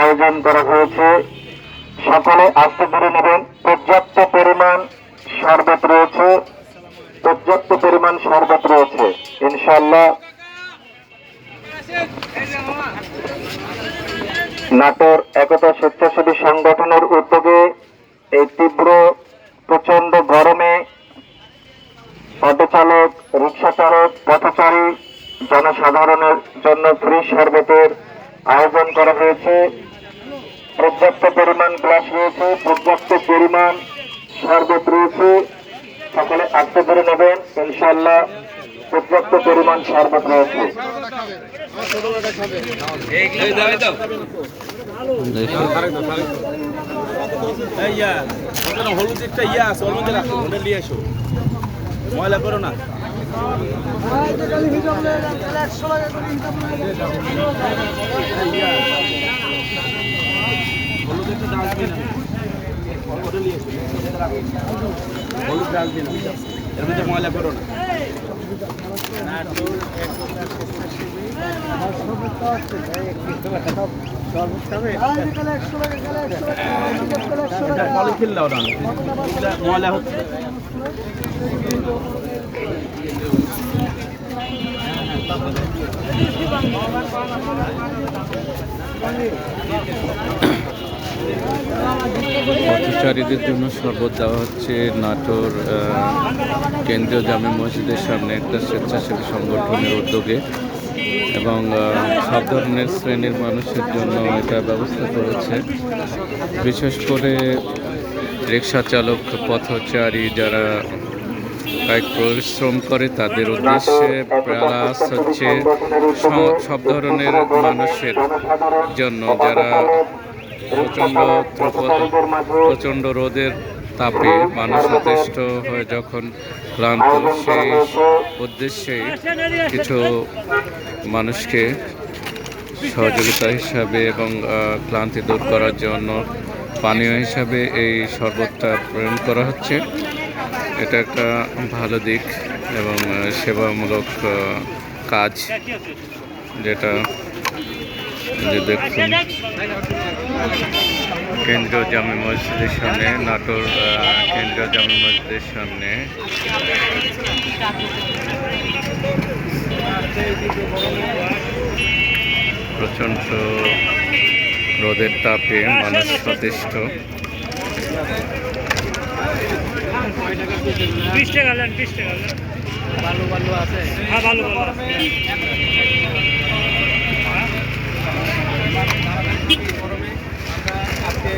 আয়োজন করা হয়েছে। সকলে আস্তে ধরে নেবেন। পর্যাপ্ত পরিমাণ শরবত রয়েছে। পর্যাপ্ত পরিমাণ শরবত রয়েছে। ইনশাল্লাহ নাটোর একতা স্বেচ্ছাসেবী সংগঠনের উদ্যোগে এই তীব্র প্রচণ্ড গরমে অটো চালক রিক্সা চালক পথচারী, জনসাধারণের জন্য ফ্রি শরবতের আয়োজন করা হয়েছে। পর্যাপ্ত পরিমাণ গ্লাস রয়েছে, পর্যাপ্ত পরিমাণ শরবত রয়েছে। সকলে আস্তে ধরে নেবেন ইনশাল্লাহ পর্যাপ্ত পরিমাণ শরবত রয়েছে। হলুদ একটা আছে নিয়ে এসো। ময়লা করো না। এর মধ্যে ময়লা করো না ময়লা হচ্ছে পথচারীদের জন্য শরবত দেওয়া হচ্ছে নাটোর কেন্দ্রীয় জামে মসজিদের সামনে একটা স্বেচ্ছাসেবী সংগঠনের উদ্যোগে এবং সব ধরনের শ্রেণির মানুষের জন্য এটা ব্যবস্থা করেছে। বিশেষ করে রিক্সা চালক পথচারী যারা কায়িক পরিশ্রম করে তাদের উদ্দেশ্যে প্লাস হচ্ছে সব ধরনের মানুষের জন্য যারা প্রচণ্ড প্রচণ্ড রোদের তাপে মানুষ যথেষ্ট হয়ে যখন ক্লান্ত, সেই উদ্দেশ্যে কিছু মানুষকে সহযোগিতা হিসাবে এবং ক্লান্তি দূর করার জন্য পানীয় হিসাবে এই শরবতটা প্রেরণ করা হচ্ছে। এটা একটা ভালো দিক এবং সেবামূলক কাজ যেটা যে দেখুন। কেন্দ্রীয় জামে মসজিদের সামনে, নাটোর কেন্দ্রীয় জামে মসজিদের সামনে। প্রচণ্ড রোদের তাপে মানুষ সচেষ্ট বিশ টাকা নেন বিশ টাকা নেন ভালো ভালো আছে হ্যাঁ ভালো ভালো আছে আজকে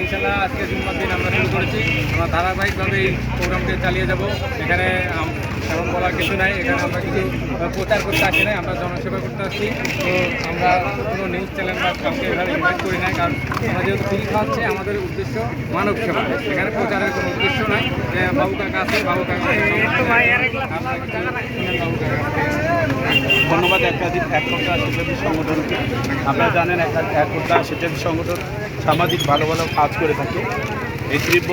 ইনশাল্লাহ আজকে জুম্মার দিন আমরা শুরু করেছি। আমরা ধারাবাহিকভাবে এই প্রোগ্রামটি চালিয়ে যাব। এখানে তেমন বলার কিছু নাই, এখানে আমরা কিছু প্রচার করতে আসি নাই, আমরা জনসেবা করতে আসছি তো আমরা কোনো নিউজ চ্যানেল বা কাউকে এভাবে ইনভাইট করি নাই, কারণ আমরা যেহেতু ফিল খাওয়াচ্ছি আমাদের উদ্দেশ্য মানব সেবা। এখানে প্রচারের কোনো উদ্দেশ্য নাই, যে বাবু কাকা আছে বাবু কাকা ধন্যবাদ একাধিক এক ঘণ্টা স্বেচ্ছাসেবী সংগঠনকে আপনারা জানেন, এক এক ঘণ্টা স্বেচ্ছাসেবী সংগঠন সামাজিক ভালো ভালো কাজ করে থাকে। এই তীব্র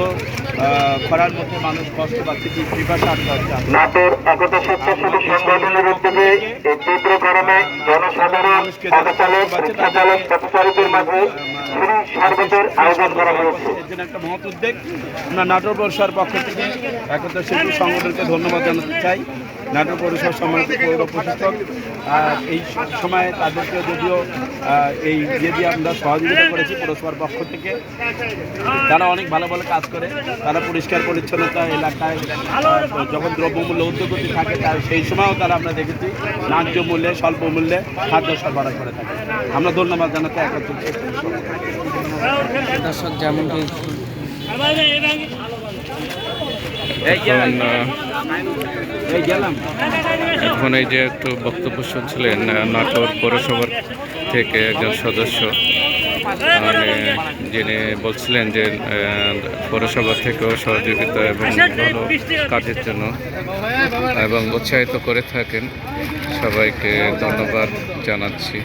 খরার মধ্যে মানুষ কষ্ট পাচ্ছে কি পিপাসা আটকে আছে নাটোর একতা স্বেচ্ছাসেবী সংগঠনের উদ্যোগে এই তীব্র গরমে জনসাধারণ পথচালক রিক্সা চালক পথচারীদের মাঝে ফ্রি শরবতের আয়োজন করা হয়েছে। একটা উদ্যোগ। আমরা নাটোর পৌরসভার পক্ষ থেকে একতা শিল্পী সংগঠনকে ধন্যবাদ জানাতে চাই। নাটোর পৌরসভার সম্মানিত পৌর প্রশাসক। এই সময়ে তাদেরকে যদিও এই দিয়ে আমরা সহযোগিতা করেছি পৌরসভার পক্ষ থেকে। তারা অনেক ভালো ভালো কাজ করে। তারা পরিষ্কার পরিচ্ছন্নতা এলাকায় যখন দ্রব্যমূল্য উদ্যোগতি থাকে, তার সেই সময়ও তারা আমরা দেখেছি, ন্যায্য মূল্যে, স্বল্প মূল্যে খাদ্য সরবরাহ করে থাকে। আমরা ধন্যবাদ জানাতে একত্রিত দর্শক এখন এই যে একটু বক্তব্য শুনছিলেন নাটোর পৌরসভার থেকে একজন সদস্য মানে যিনি বলছিলেন যে পৌরসভা থেকেও সহযোগিতা এবং ভালো কাজের জন্য, এবং উৎসাহিত করে থাকেন। সবাইকে ধন্যবাদ জানাচ্ছি।